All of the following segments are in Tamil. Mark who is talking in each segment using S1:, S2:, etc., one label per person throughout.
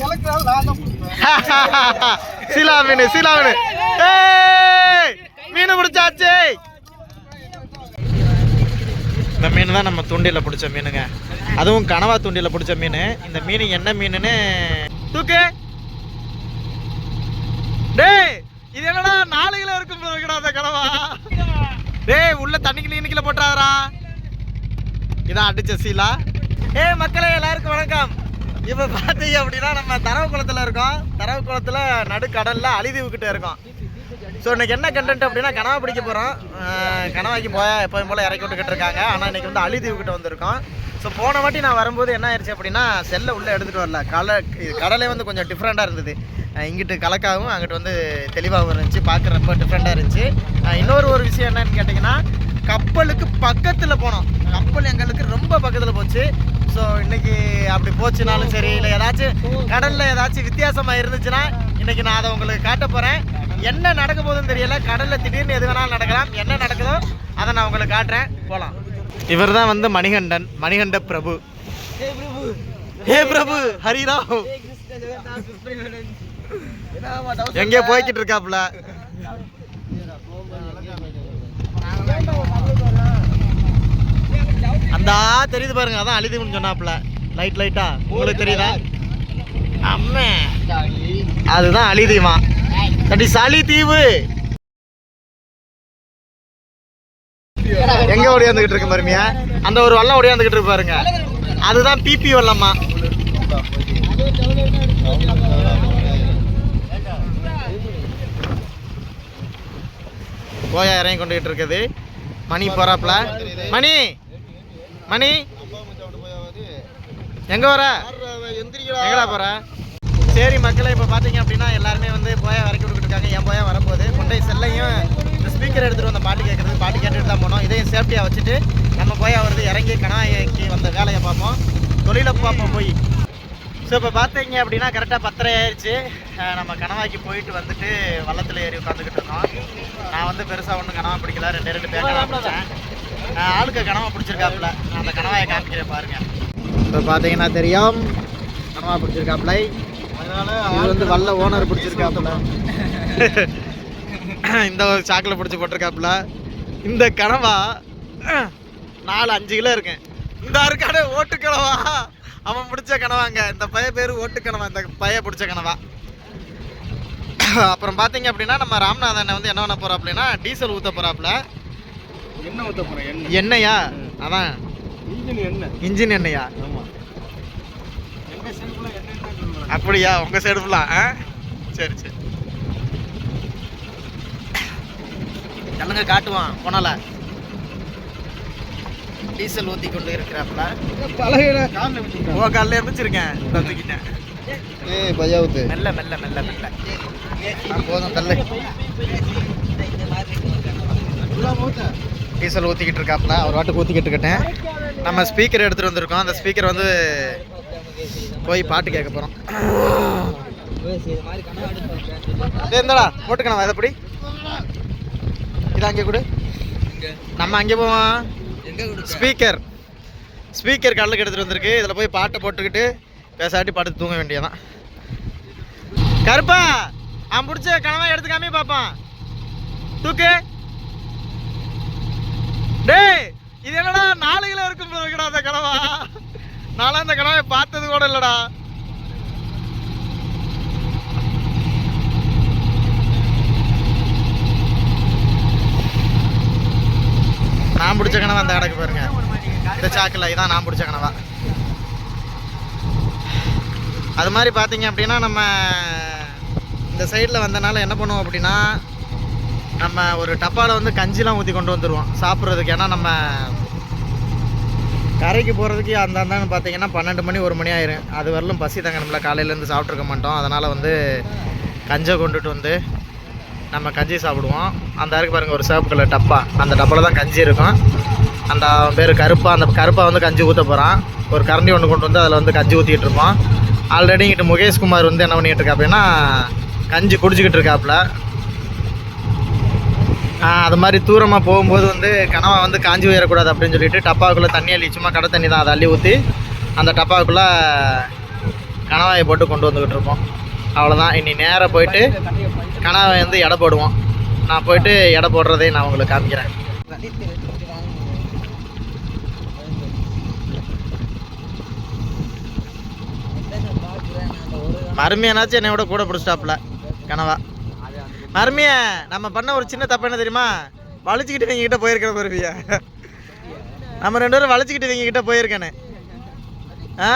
S1: சீலா மீன் சீலா மீன். மீன் பிடிச்சாச்சு. இந்த மீன் தான் நம்ம தூண்டில பிடிச்ச மீனுங்க. அதுவும் கனவா தூண்டியில் பிடிச்ச மீன். இந்த மீன் என்ன மீனுன்னு தூக்கு. டேய் இது என்னடா நாலு கிலோ இருக்கும் போல அந்த கனவா. டேய் உள்ள தண்ணிக்கு நீ கிலோ இதான் அடிச்ச சீலா. ஏ மக்களே எல்லாருக்கும் வணக்கம். இப்போ பார்த்தீங்க அப்படின்னா நம்ம தரவு குளத்தில் இருக்கோம். தரவு குளத்தில் நடுக்கடலில் அழிதீவு கிட்ட இருக்கோம். ஸோ இன்னைக்கு என்ன கண்டென்ட் அப்படின்னா கனவா பிடிக்க போகிறோம் கனவாக்கி போய் எப்போயும் போல் இறக்கி விட்டுக்கிட்டு இருக்காங்க. ஆனால் இன்னைக்கு வந்து அழுதி கிட்ட வந்திருக்கோம். ஸோ போன வாட்டி நான் வரும்போது என்ன ஆயிடுச்சு அப்படின்னா செல்லை உள்ளே எடுத்துகிட்டு வரல. கலை கடலே வந்து கொஞ்சம் டிஃப்ரெண்ட்டாக இருந்தது. இங்கிட்டு கலக்காகவும் அங்கிட்டு வந்து தெளிவாகவும் இருந்துச்சு. பார்க்க ரொம்ப டிஃப்ரெண்ட்டாக இருந்துச்சு. இன்னொரு ஒரு விஷயம் என்னன்னு கேட்டிங்கன்னா கப்பலுக்கு பக்கத்தில் போனோம். கப்பல் எங்களுக்கு ரொம்ப பக்கத்தில் போச்சு. ஸோ இன்னைக்கு அப்படி போச்சுனாலும் சரி இல்லை ஏதாச்சும் கடலில் ஏதாச்சும் வித்தியாசமாக இருந்துச்சுன்னா இன்னைக்கு நான் அதை உங்களுக்கு காட்ட போகிறேன் என்ன நடக்க போகுதுன்னு தெரியல. கடலில் திடீர்னு எது வேணாலும் நடக்கலாம். என்ன நடக்குதோ அதை நான் உங்களுக்கு காட்டுறேன். போகலாம் இவர் தான் வந்து மணிகண்டன் மணிகண்ட பிரபு. ஹே பிரபு. ஹரிராவ் எங்கேயோ போய்கிட்டு இருக்காப்புல. அந்த தெரியுது பாருங்க அதான் அழுதிவுன்னு சொன்னாப்புல. லைட் லைட்டா உங்களுக்கு தெரியுதா? அம்மே. அதுதான் அழிதீமா. தட்டி சளி தீவு. எங்க ஓடியாந்துகிட்டு இருக்கு பாருமியா அந்த ஒரு வல்லம் ஓடியாந்துகிட்டு இருக்கு பாருங்க. அதுதான் பிபி வல்லம்மா. கோயா இறங்கி கொண்டுகிட்டு இருக்குது. மணி போறாப்ல மணி. மணி. எங்க வர? எங்கடா போற? சரி மக்களை இப்போ பார்த்தீங்க அப்படின்னா எல்லாருமே வந்து போயா வரைக்கும் விட்டுக்கிட்டு இருக்காங்க. என் போயா வரப்போகுது? முண்டை செல்லையும் இந்த ஸ்பீக்கர் எடுத்துகிட்டு வந்த பாட்டு கேட்குறது பாட்டு கேட்டுட்டு தான் போனோம். இதையும் சேஃப்டியாக வச்சுட்டு நம்ம போயா வருது இறங்கி கணாய்க்கு வந்த வேலையை பார்ப்போம். தொழிலை பார்ப்போம் போய். ஸோ இப்போ பார்த்தீங்க அப்படின்னா கரெக்டாக பத்தரை ஆயிடுச்சு நம்ம கணவாய்க்கு போயிட்டு வந்துட்டு வள்ளத்தில் ஏறி உட்காந்துக்கிட்டு இருக்கோம் நான் வந்து பெருசாக ஒன்றும் கனவா பிடிக்கல. ரெண்டு ரெண்டு பேர் கனவா பிடிச்சேன். ஆளுக்கு கனவா பிடிச்சிருக்காப்புல. நான் அந்த கனவாயை காமிக்கிறேன் பாருங்க. இப்போ பார்த்தீங்கன்னா தெரியும். கனவா பிடிச்சிருக்காப்புல. இது வந்து வல்ல ஓனர் பிடிச்சிருக்காப்புல. இந்த ஒரு சாக்கில் பிடிச்சி போட்டிருக்காப்புல. இந்த கனவா நாலு அஞ்சு கிலோ இருக்கேன். இந்த இருக்கானே ஓட்டு கனவா. அவன் பிடிச்ச கனவாங்க. இந்த பைய பேர் ஓட்டு கனவா. இந்த பைய பிடிச்ச கனவா. அப்புறம் பார்த்தீங்க அப்படின்னா நம்ம ராமநாதன் வந்து என்ன பண்ண போகிறாப்புலன்னா டீசல் ஊற்ற
S2: போகிறாப்புல ஊத்த போறேன் என்ன
S1: எண்ணெயா? அதான்.
S2: இன்ஜின் என்ன
S1: இன்ஜின் எண்ணெயா?
S2: ஆமா. எங்க சைடுல என்ன சொல்லுவாங்க
S1: அப்படியா? உங்க சைடு ஃபுல்லா ஆ? சரி சரி. சொல்லுங்க காட்டுவான்? போனால. டீசல் ஊற்றி கொண்டு இருக்கிறாப்புல.
S2: பலகையில கால்ல
S1: ஓ காலில் இருந்துச்சிருக்கேன் இந்த தூக்கிட்டேன்.
S2: ஏய் பஜாவுத்து
S1: மெல்ல மெல்ல மெல்ல மெல்ல. போதும் தள்ளு. டீசல் ஊற்றிக்கிட்டு இருக்காப்புல ஒரு வாட்டுக்கு ஊற்றிக்கிட்டு இருக்கட்டேன் நம்ம ஸ்பீக்கர் எடுத்துகிட்டு வந்திருக்கோம். அந்த ஸ்பீக்கர் வந்து போய் பாட்டு கேட்க போகிறோம் இருந்தாடா போட்டுக்கணும் எப்படி இது அங்கே கொடு. நம்ம அங்கே போவோம்? ஸ்பீக்கர் ஸ்பீக்கர் கடலுக்கு எடுத்துகிட்டு வந்திருக்கு. இதில் போய் பாட்டை போட்டுக்கிட்டு பேசாட்டி பாட்டு தூங்க வேண்டியதான் கருப்பா அவன் பிடிச்ச கனவா எடுத்துக்காமே பார்ப்பான் தூக்கு. டேய் இது என்னடா நாலு கிலோ இருக்கும் போல அந்த கனவா? நான்லாம் அந்த கனவை பார்த்தது கூட இல்லடா. நான் பிடிச்ச கனவா அந்த கடைக்கு பாருங்க. இந்த சாக்கில் இதான் நான் பிடிச்ச கனவா. அது மாதிரி பார்த்தீங்க அப்படின்னா நம்ம இந்த சைடில் வந்தனால என்ன பண்ணுவோம் அப்படின்னா நம்ம ஒரு டப்பாவில் வந்து கஞ்சிலாம் ஊற்றி கொண்டு வந்துடுவோம் சாப்பிட்றதுக்கு. ஏன்னா நம்ம கரைக்கு போகிறதுக்கு அந்த அந்தான்னு பார்த்தீங்கன்னா பன்னெண்டு மணி ஒரு மணி ஆயிரும். அது வரலும் பசி தாங்க நம்மள காலையிலேருந்து சாப்பிட்ருக்க மாட்டோம். அதனால் வந்து கஞ்சை கொண்டுட்டு வந்து நம்ம கஞ்சி சாப்பிடுவோம். அந்த இருக்கு பாருங்கள் ஒரு சிவப்பு கலர் டப்பா. அந்த டப்பாவில் தான் கஞ்சி இருக்கும். அந்த பேர் கருப்பாக அந்த கருப்பாக வந்து கஞ்சி ஊற்ற போகிறான் ஒரு கரண்டி ஒன்று கொண்டு வந்து அதில் வந்து கஞ்சி ஊற்றிட்டு இருப்போம் ஆல்ரெடி இங்கிட்ட முகேஷ்குமார் வந்து என்ன பண்ணிகிட்டு இருக்கா அப்படின்னா கஞ்சி குடிச்சிக்கிட்டு இருக்காப்புல அது மாதிரி தூரமாக போகும்போது வந்து கனவா வந்து காஞ்சி உயரக்கூடாது அப்படின்னு சொல்லிட்டு டப்பாவுக்குள்ளே தண்ணி அள்ளி சும்மா கடை தண்ணி தான் அதை அள்ளி ஊற்றி அந்த டப்பாவுக்குள்ளே கணவாயை போட்டு கொண்டு வந்துக்கிட்டு இருப்போம் அவ்வளோதான் இனி நேராக போயிட்டு கணவாயை வந்து எடை போடுவோம். நான் போயிட்டு எடை போடுறதையும் நான் உங்களுக்கு காமிக்கிறேன். மருமையனாச்சும் என்னை விட கூட பிடிச்சிட்டாப்புல கனவா. மருமைய நம்ம பண்ண ஒரு சின்ன தப்பு என்ன தெரியுமா? வளைச்சிக்கிட்டு இவங்க கிட்ட போயிருக்கிற பருவியா நம்ம ரெண்டு பேரும் வளைச்சிக்கிட்டு இவங்க கிட்ட போயிருக்கேனே ஆ?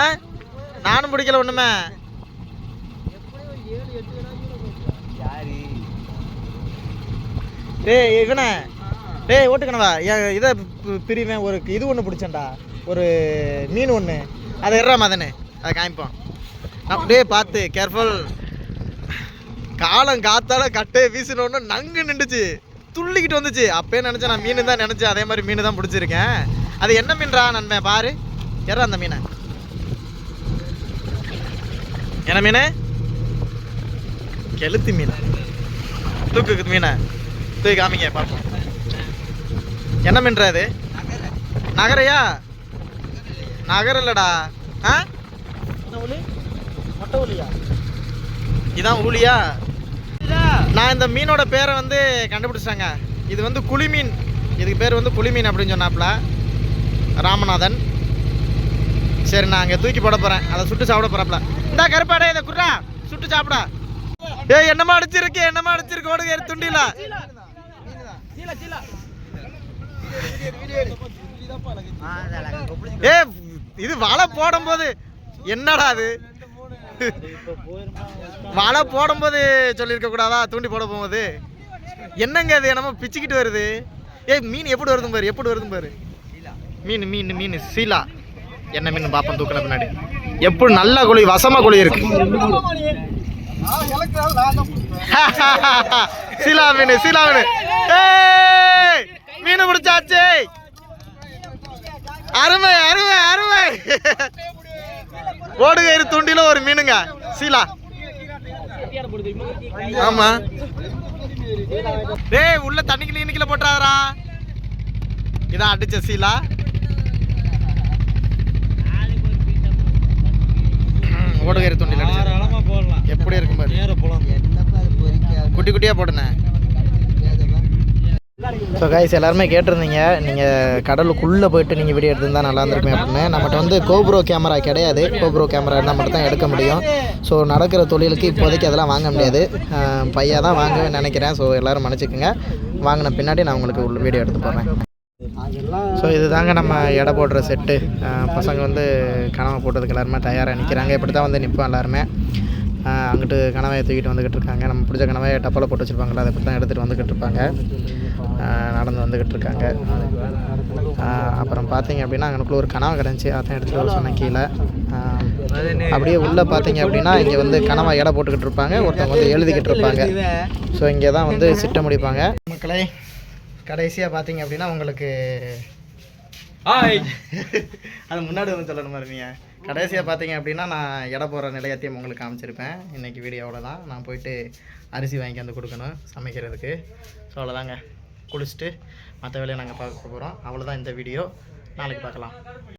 S1: நானும் பிடிக்கல ஒண்ணுமே. டேய் இவனே. டேய் ஓட்டுக்கணவா என் இதை பிரிவேன். ஒரு இது ஒன்று பிடிச்சேன்டா. ஒரு மீன் ஒன்று அதை இறா தானே அதை காமிப்போம். அப்படியே பார்த்து கேர்ஃபுல் காலம் காத்தால கட்டையை வீசினோன்னு நங்கு நின்றுச்சு. துள்ளிக்கிட்டு வந்துச்சு. அப்பயே நினச்சேன் நான் மீன் தான் நினச்சேன். அதே மாதிரி மீன் தான் பிடிச்சிருக்கேன். அது என்ன மீன்டா நண்பன் பாரு. எறா அந்த மீனை. என்ன மீன்? கெளுத்தி மீன். தூக்கு மீனை. தூக்கி காமிங்க பார்ப்போம். என்ன மீன்றா அது நகரையா? நகர் இல்லடா. ஆ? என்ன மொட்டை ஊலியா இதான் ஊழியா. நான் இந்த மீனோட பேரை வந்து கண்டுபிடிச்சாங்க இது வந்து குழி மீன் இதுக்கு பேர் வந்து குளிமீன் அப்படின்னு சொன்னாப்புல. ராமநாதன். சரி நான் அங்கே தூக்கி போட போகிறேன் அதை சுட்டு சாப்பிட போகிறப்பல இந்தா கருப்பாடே இதை குர்ரா சுட்டு சாப்பிடா. ஏய் என்னமா அடிச்சிருக்கு? என்னமா அடிச்சிருக்கு? ஓடுங்க துண்டில ஏ இது வலை போடும்போது என்னடா அது? வலை போடும்போது சொல்லியிருக்க கூடாதா? தூண்டி போட போகும்போது? என்னங்க அது என்னமோ பிச்சுக்கிட்டு வருது. ஏய் மீன் எப்படி வருதும் பாரு எப்படி வருதும் பாரு. மீன் மீன் மீன். சீலா. என்ன மீன் பாப்பம் தூக்கின பின்னாடி? எப்படி நல்ல குழி வசமா குழி இருக்கு. சீலா மீன் சீலா மீன். மீன் பிடிச்சாச்சு. அருமை அருமை அருமை. ஓடுகயிறு துண்டில ஒரு மீனுங்க. சீலா. ஆமா. டேய் உள்ள தண்ணிக்குள்ள இன்னைக்குல போட்டுறாதரா இதான் அடிச்ச சீலா. ஓடுகயிறு துண்டில்
S2: போடலாம்.
S1: எப்படி இருக்கும் பாரு. குட்டி குட்டியாக போடுனேன். ஸோ கைஸ் எல்லாருமே கேட்டிருந்தீங்க. நீங்கள் கடலுக்குள்ளே போயிட்டு நீங்கள் வீடியோ எடுத்திருந்தா நல்லா இருந்திருக்குமே அப்படின்னு. நம்மகிட்ட வந்து கோப்ரோ கேமரா கிடையாது. கோப்ரோ கேமரா இருந்தால் மட்டும் தான் எடுக்க முடியும். ஸோ நடக்கிற தொழிலுக்கு இப்போதைக்கு அதெல்லாம் வாங்க முடியாது. அஹ் பையா தான் வாங்குவேன் நினைக்கிறேன். ஸோ எல்லோரும் மன்னிச்சுக்கோங்க. வாங்கின பின்னாடி நான் உங்களுக்கு உள்ள வீடியோ எடுத்து போடுறேன். ஸோ இதுதாங்க நம்ம எடை போடுற செட்டு பசங்க வந்து கனவை போட்டதுக்கு எல்லாருமே தயாராக நிற்கிறாங்க இப்படி தான் வந்து நிற்போம் எல்லாருமே. அங்கிட்டு கனவையை தூக்கிட்டு வந்துக்கிட்டு இருக்காங்க. நம்ம பிடிச்ச கனவையை டப்பாவில் போட்டு வச்சுருப்பாங்களா அதை இப்படி தான் எடுத்துகிட்டு வந்துக்கிட்டு இருப்பாங்க. நடந்து வந்துக்கிட்டு இருக்காங்க. அப்புறம் பார்த்தீங்க அப்படின்னா அங்கனுக்குள்ள ஒரு கனவை கிடந்துச்சு. அதான் எடுத்துகிட்டு வர சொன்னேன் கீழே. அப்படியே உள்ளே பார்த்தீங்க அப்படின்னா இங்கே வந்து கனவை எடை போட்டுக்கிட்டு இருப்பாங்க. ஒருத்தவங்க வந்து எழுதிக்கிட்டு இருப்பாங்க. ஸோ இங்கே தான் வந்து சிட்ட முடிப்பாங்க. மக்களை கடைசியாக பார்த்தீங்க அப்படின்னா உங்களுக்கு அது முன்னாடி வந்து சொல்லணும் பாருங்க கடைசியாக பார்த்தீங்க அப்படின்னா நான் எடை போடுற நிலையத்தையும் உங்களுக்கு காமிச்சிருப்பேன். இன்றைக்கி வீடியோ அவ்வளோதான் நான் போயிட்டு அரிசி வாங்கி வந்து கொடுக்கணும் சமைக்கிறதுக்கு. ஸோ அவ்வளோதாங்க குளிச்சுட்டு மற்ற வேலையை நாங்கள் பார்க்க போகிறோம் அவ்வளோதான் இந்த வீடியோ. நாளைக்கு பார்க்கலாம்.